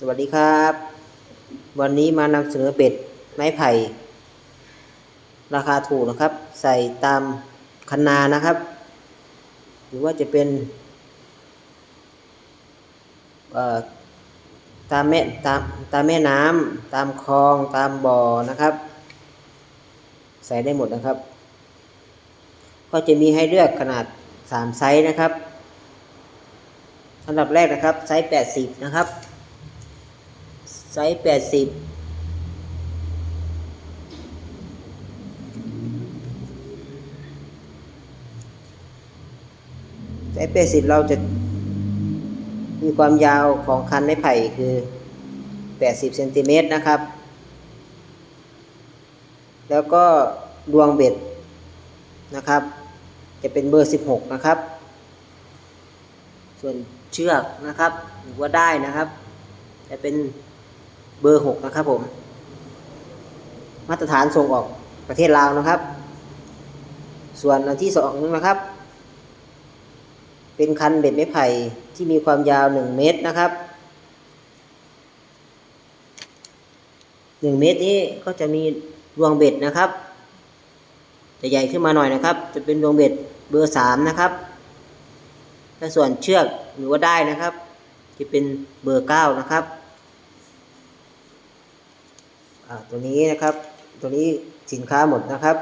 สวัสดีครับ วันนี้มานำเสนอเบ็ดไม้ไผ่ ราคาถูกนะครับ ใส่ตามคันนานะครับ หรือว่าจะเป็นตามแม่ตามตามแม่น้ำตามคลองตามบ่อนะครับ ใส่ได้หมดนะครับ ก็จะมีให้เลือกขนาด 3 ไซส์นะครับอันดับแรกนะครับ ไซส์ 80 นะครับ ไซส์80ไซส์80เราจะมีความยาวของคันไม้ไผ่คือ80เซนติเมตรนะครับ แล้วก็ดวงเบ็ดนะครับ จะเป็นเบอร์16นะครับ ส่วนเชือกนะครับหรือว่าได้นะครับ จะเป็น เบอร์ 6 นะครับผม มาตรฐานส่งออกประเทศลาวนะครับ ส่วนอันที่สองนะครับ เป็นคันเบ็ดไม้ไผ่ที่มีความยาว 1 เมตรนะครับ 1 เมตรนี้ก็จะมีดวงเบ็ดนะครับจะใหญ่ขึ้นมาหน่อยนะครับ จะเป็นดวงเบ็ดเบอร์สามนะครับและส่วนเชือกหรือว่าได้นะครับ จะเป็นเบอร์เก้านะครับ ตัวนี้นะครับ ตัวนี้สินค้าหมดนะครับ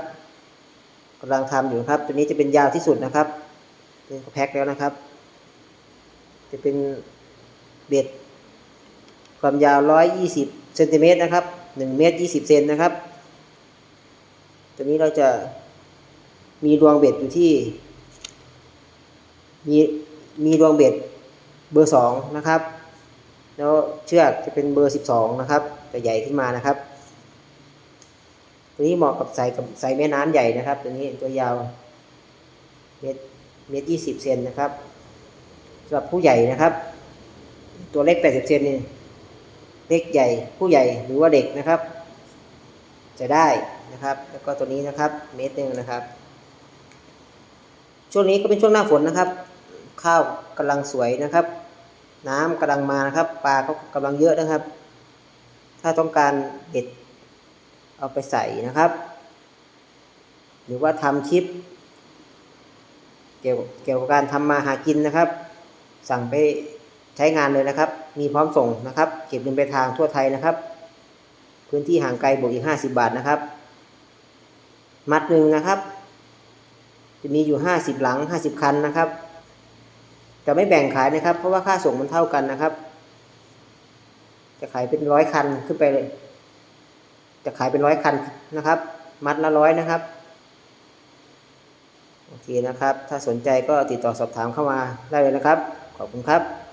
กำลังทำอยู่ครับ ตัวนี้จะเป็นยาวที่สุดนะครับเป็นแพ็คแล้วนะครับ จะเป็นเบ็ดความยาว 120เซนติเมตรนะครับ1เมตร20เซนนะครับ ตัวนี้เราจะมีดวงเบ็ดอยู่ที่ มีมีดวงเบ็ดเบอร์สองนะครับ แล้วเชือกจะเป็นเบอร์สิบสองนะครับจะใหญ่ขึ้นมานะครับ ตัวนี้เหมาะกับใส่กับใส่แม่น้ำใหญ่นะครับ ตัวนี้ตัวยาวเมตรเมตรยี่สิบเซนนะครับสำหรับผู้ใหญ่นะครับ ตัวเล็กแปดสิบเซนนี่เล็กใหญ่ผู้ใหญ่หรือว่าเด็กนะครับ จะได้นะครับ แล้วก็ตัวนี้นะครับ เมตรหนึ่งนะครับ ช่วงนี้ก็เป็นช่วงหน้าฝนนะครับ ข้าวกำลังสวยนะครับ น้ำกำลังมานะครับ ปลาก็กำลังเยอะนะครับ ถ้าต้องการเด็ด เอาไปใส่นะครับ หรือว่าทำคลิป เกี่ยวเกี่ยวกับการทำมาหากินนะครับ สั่งไปใช้งานเลยนะครับ มีพร้อมส่งนะครับ เก็บเงินไปทางทั่วไทยนะครับ พื้นที่ห่างไกลบวกอีกห้าสิบาทนะครับ มัดหนึ่งนะครับ จะมีอยู่ห้าสิบหลังห้าสิบคันนะครับ จะไม่แบ่งขายนะครับ เพราะว่าค่าส่งมันเท่ากันนะครับ จะขายเป็นร้อยคันขึ้นไปเลย จะขายเป็นร้อยคันนะครับ มัดละร้อยนะครับ โอเคนะครับ ถ้าสนใจก็ติดต่อสอบถามเข้ามาได้เลยนะครับ ขอบคุณครับ